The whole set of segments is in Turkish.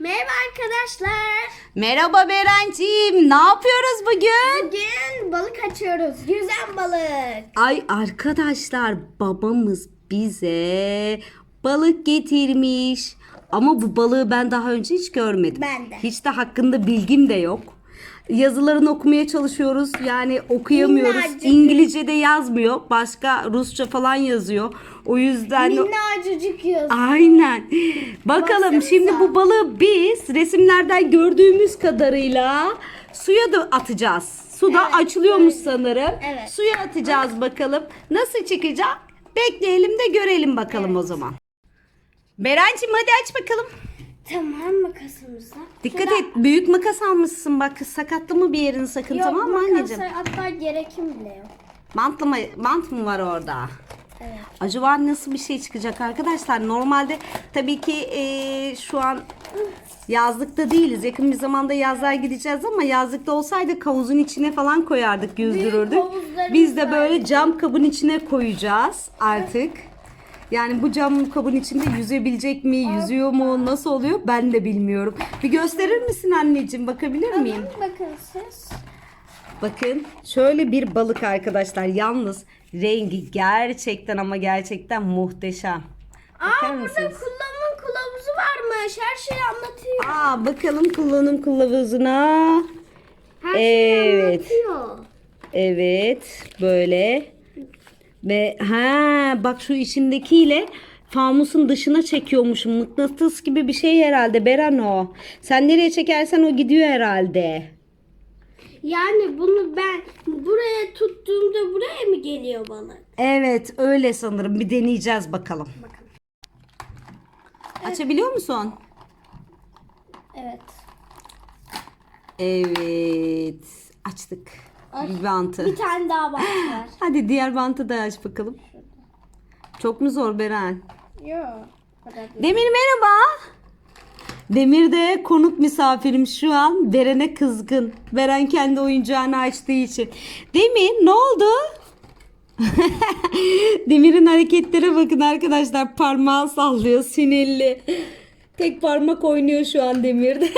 Merhaba arkadaşlar. Merhaba Berenciğim. Ne yapıyoruz bugün? Bugün balık açıyoruz. Yüzen balık. Ay arkadaşlar babamız bize balık getirmiş. Ama bu balığı ben daha önce hiç görmedim. Ben de. Hiç de hakkında bilgim de yok. Yazılarını okumaya çalışıyoruz. Yani okuyamıyoruz. Minnacık. İngilizce'de yazmıyor. Başka Rusça falan yazıyor. O yüzden Minnacıcık yazıyor. Aynen. Bakalım Baksanıza. şimdi bu balığı biz resimlerden gördüğümüz kadarıyla suya da atacağız. Suda Evet, açılıyormuş sanırım. Evet. Suya atacağız bakalım. Nasıl çıkacak? Bekleyelim de görelim bakalım o zaman. Berencim hadi aç bakalım. Tamam makasımızla. Dikkat Şurada- et büyük makas almışsın bak sakatlı mı bir yerin sakın Yok, tamam mı anneciğim? Hatta gerekim bile yok. Bantlı mı, bant mı var orada? Evet. Acaba nasıl bir şey çıkacak arkadaşlar? Normalde tabii ki eee, şu an yazlıkta değiliz. Yakın bir zamanda yazlığa gideceğiz ama yazlıkta olsaydı havuzun içine falan koyardık, yüzdürürdük. Biz de böyle cam kabın içine koyacağız artık. Yani bu cam kabın içinde yüzebilecek mi, yüzüyor mu, nasıl oluyor ben de bilmiyorum. Bir gösterir misin anneciğim? Bakabilir miyim? Bakın siz. Bakın şöyle bir balık arkadaşlar. Yalnız rengi gerçekten ama gerçekten muhteşem. Bakar Aa burada mısınız? kullanım kılavuzu varmış. Her şeyi anlatıyor. Aa bakalım kullanım kılavuzuna. Her şeyi Evet. anlatıyor. Evet böyle. Ve ha bak şu içindekiyle fanusun dışına çekiyormuşum. Mıknatıs gibi bir şey herhalde Beren o. Sen nereye çekersen o gidiyor herhalde. Yani bunu ben buraya tuttuğumda buraya mı geliyor balık? Evet öyle sanırım. Bir deneyeceğiz bakalım. Bakın. Açabiliyor musun? Evet. Evet. Açtık. Bir bantı. Bir tane daha var. Hadi diğer bantı da aç bakalım. Çok mu zor Beren? Yok. Demir merhaba. Demir de konuk misafirim şu an. Beren'e kızgın. Beren kendi oyuncağını açtığı için. Demir ne oldu? Demir'in hareketlere bakın arkadaşlar. Parmağı sallıyor sinirli. Tek parmak oynuyor şu an Demir'de.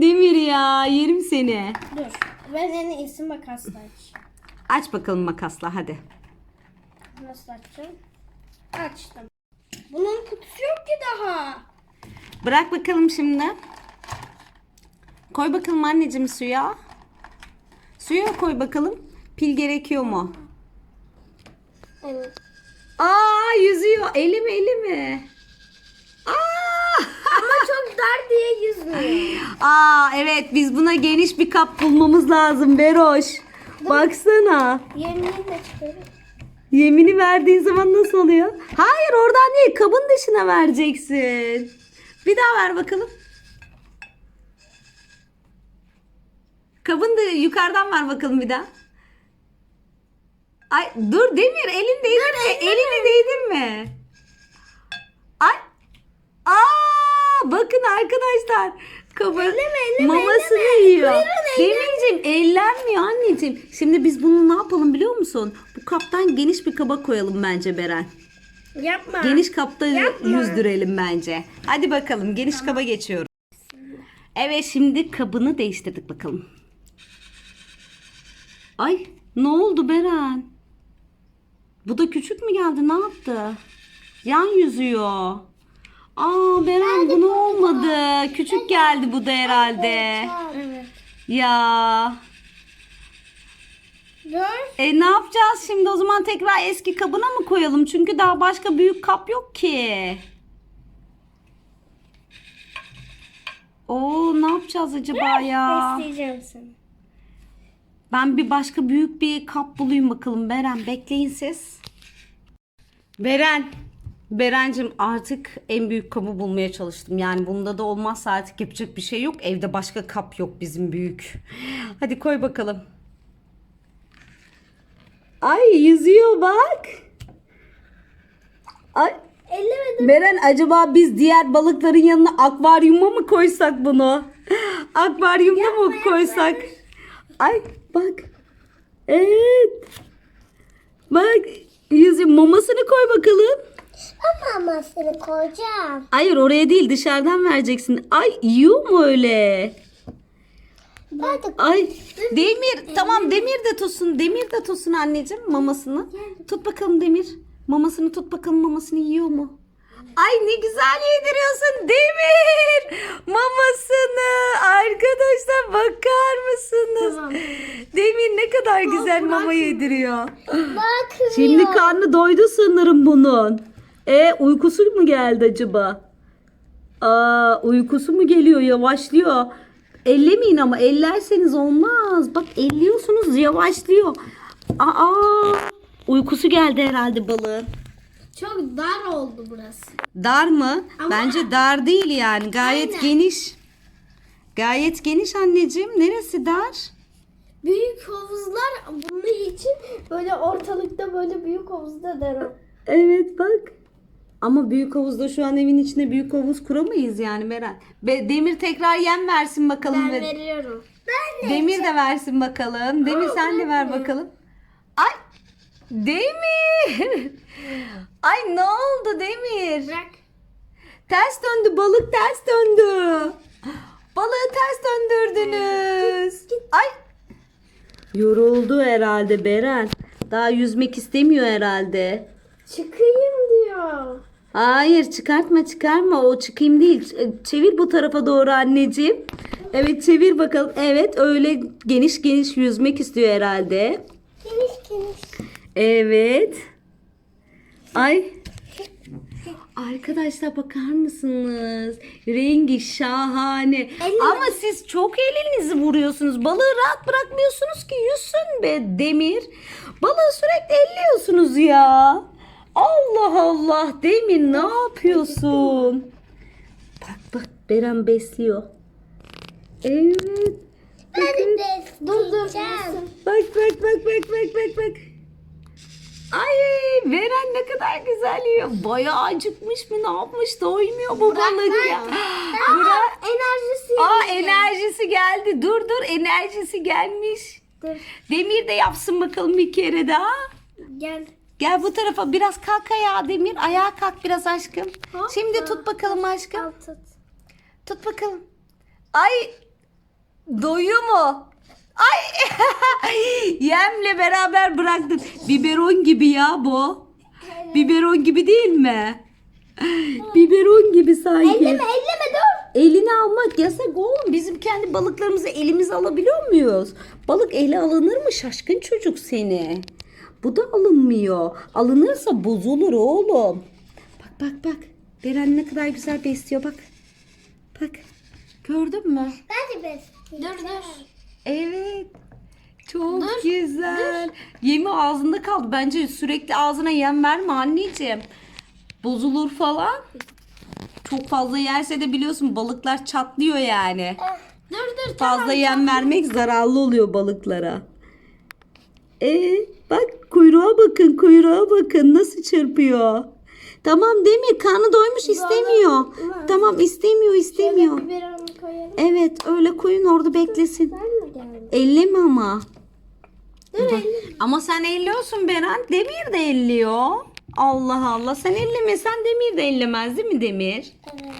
Demir ya yerim seni. Dur. Ben en iyisi makasla aç. Aç bakalım makasla hadi. Nasıl açacağım? Açtım. Bunun kutusu yok ki daha. Bırak bakalım şimdi. Koy bakalım anneciğim suya. Suya koy bakalım. Pil gerekiyor mu? Evet. Aa yüzüyor. Eli mi eli mi? Dar diye yüzmüyor. Aa evet biz buna geniş bir kap bulmamız lazım Beroş. Baksana. Yerini de çıkarım. Yemini verdiğin zaman nasıl oluyor? Hayır oradan değil kabın dışına vereceksin. Bir daha ver bakalım. Kabın da yukarıdan ver bakalım bir daha. Ay dur Demir elin değdirme. Elini değdirme. Ay. Aa bakın arkadaşlar. Kabı Elleme, elleme, mamasını elleme. yiyor. Demirciğim ellenmiyor anneciğim. Şimdi biz bunu ne yapalım biliyor musun? Bu kaptan geniş bir kaba koyalım bence Beren. Yapma. Geniş kapta Yapma. yüzdürelim bence. Hadi bakalım geniş kaba geçiyorum. Evet şimdi kabını değiştirdik bakalım. Ay ne oldu Beren? Bu da küçük mü geldi ne yaptı? Yan yüzüyor. Aa Beren bu ne olmadı? Küçük geldi bu da herhalde. Evet. Ya. Dur. E ne yapacağız şimdi o zaman tekrar eski kabına mı koyalım? Çünkü daha başka büyük kap yok ki. Oo ne yapacağız acaba ya? Besleyeceğim seni. Ben bir başka büyük bir kap bulayım bakalım Beren. Bekleyin siz. Beren. Berencim artık en büyük kabı bulmaya çalıştım. Yani bunda da olmazsa artık yapacak bir şey yok. Evde başka kap yok bizim büyük. Hadi koy bakalım. Ay yüzüyor bak. Ay Ellemedim. Beren acaba biz diğer balıkların yanına akvaryuma mı koysak bunu? Akvaryumda mı koysak? Ay bak. Evet. Bak yüzü mamasını koy bakalım. Ama mamasını koyacağım. Hayır oraya değil dışarıdan vereceksin. Ay yiyor mu öyle? De Ay Demir tamam Demir de tutsun. Demir de tutsun anneciğim mamasını. Tut bakalım Demir. Mamasını tut bakalım mamasını yiyor mu? Ay ne güzel yediriyorsun Demir. Mamasını arkadaşlar bakar mısınız? Tamam. Demir ne kadar güzel mama yediriyor. bakmıyor. Şimdi karnı doydu sanırım bunun. E uykusu mu geldi acaba? Aa uykusu mu geliyor yavaşlıyor. Ellemeyin ama ellerseniz olmaz. Bak elliyorsunuz yavaşlıyor. Aa uykusu geldi herhalde balığın. Çok dar oldu burası. Dar mı? Ama- Bence dar değil yani. Gayet Aynen. geniş. Gayet geniş anneciğim. Neresi dar? Büyük havuzlar bunun için böyle ortalıkta böyle büyük havuzda o. Evet bak. Ama büyük havuzda şu an evin içinde büyük havuz kuramayız yani Meral. Be- Demir tekrar yem versin bakalım. Ben ve- veriyorum. Ben Demir de versin bakalım. Demir Aa, sen de ver de. bakalım. Ay Demir. Ay ne oldu Demir? Bırak. Ters döndü balık ters döndü. Balığı ters döndürdünüz. Ay. Yoruldu herhalde Beren. Daha yüzmek istemiyor herhalde. Çıkayım diyor. Hayır çıkartma çıkarma o çıkayım değil. Ç- Çevir bu tarafa doğru anneciğim. Evet çevir bakalım. Evet öyle geniş geniş yüzmek istiyor herhalde. Geniş geniş. Evet. Ay. Arkadaşlar bakar mısınız? Rengi şahane. Elle- Ama siz çok elinizi vuruyorsunuz. Balığı rahat bırakmıyorsunuz ki yüzsün be Demir. Balığı sürekli elliyorsunuz ya. Allah Allah Demir ne yapıyorsun? Bak bak Beren besliyor. Evet. Ben dur dur. Bak bak bak bak bak bak bak. Ay Veren ne kadar güzel yiyor. Bayağı acıkmış mı ne yapmış doymuyor bu balık ya. Bırak. Enerjisi. Aa enerjisi geldi. Dur dur enerjisi gelmiş. Dur. Demir de yapsın bakalım bir kere daha. Gel. Gel bu tarafa biraz kalk ayağa Demir. Ayağa kalk biraz aşkım. Hoppa. Şimdi tut bakalım aşkım. Al tut. Tut bakalım. Ay doyuyor mu? Ay yemle beraber bıraktın. Biberon gibi ya bu. Biberon gibi değil mi? Biberon gibi sanki. Elleme elleme dur. Elini almak yasak oğlum. Bizim kendi balıklarımızı elimize alabiliyor muyuz? Balık ele alınır mı şaşkın çocuk seni? Bu da alınmıyor. Alınırsa bozulur oğlum. Bak bak bak. Beren ne kadar güzel besliyor bak. Bak. Gördün mü? Ben de bez. Dur dur. Evet. Çok güzel. Yemi ağzında kaldı. Bence sürekli ağzına yem verme anneciğim. Bozulur falan. Çok fazla yerse de biliyorsun balıklar çatlıyor yani. Dur dur. Fazla yem vermek zararlı oluyor balıklara. Ee, bak kuyruğa bakın kuyruğa bakın nasıl çırpıyor. Tamam değil mi? Karnı doymuş istemiyor. Ama- Tamam istemiyor istemiyor. Evet öyle koyun orada beklesin. Elleme ama. Bak. Ama sen elliyorsun Beren. Demir de elliyor. Allah Allah. Sen ellemesen Demir de ellemez değil mi Demir? Evet.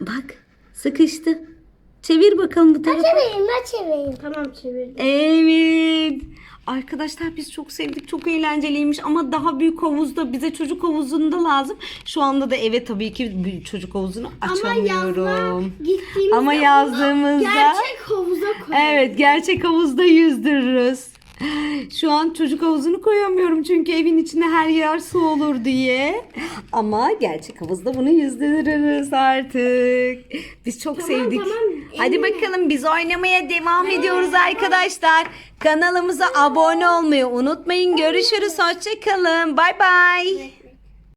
Bak sıkıştı. Çevir bakalım bu tarafa. Çevireyim ben çevireyim. Tamam çevirdim. Evet. Arkadaşlar biz çok sevdik. Çok eğlenceliymiş ama daha büyük havuzda bize çocuk havuzunda lazım. Şu anda da eve tabii ki çocuk havuzunu Ama açamıyorum. yazda gittiğimizde Ama yazdığımızda- gerçek havuza koyalım. Evet gerçek havuzda yüzdürürüz. Şu an çocuk havuzunu koyamıyorum çünkü evin içine her yer su olur diye. Ama gerçek havuzda bunu yüzdürürüz artık. Biz çok Tamam, sevdik. tamam. Hadi bakalım biz oynamaya devam ediyoruz arkadaşlar. Kanalımıza abone olmayı unutmayın. Görüşürüz. Hoşçakalın. Bay bay.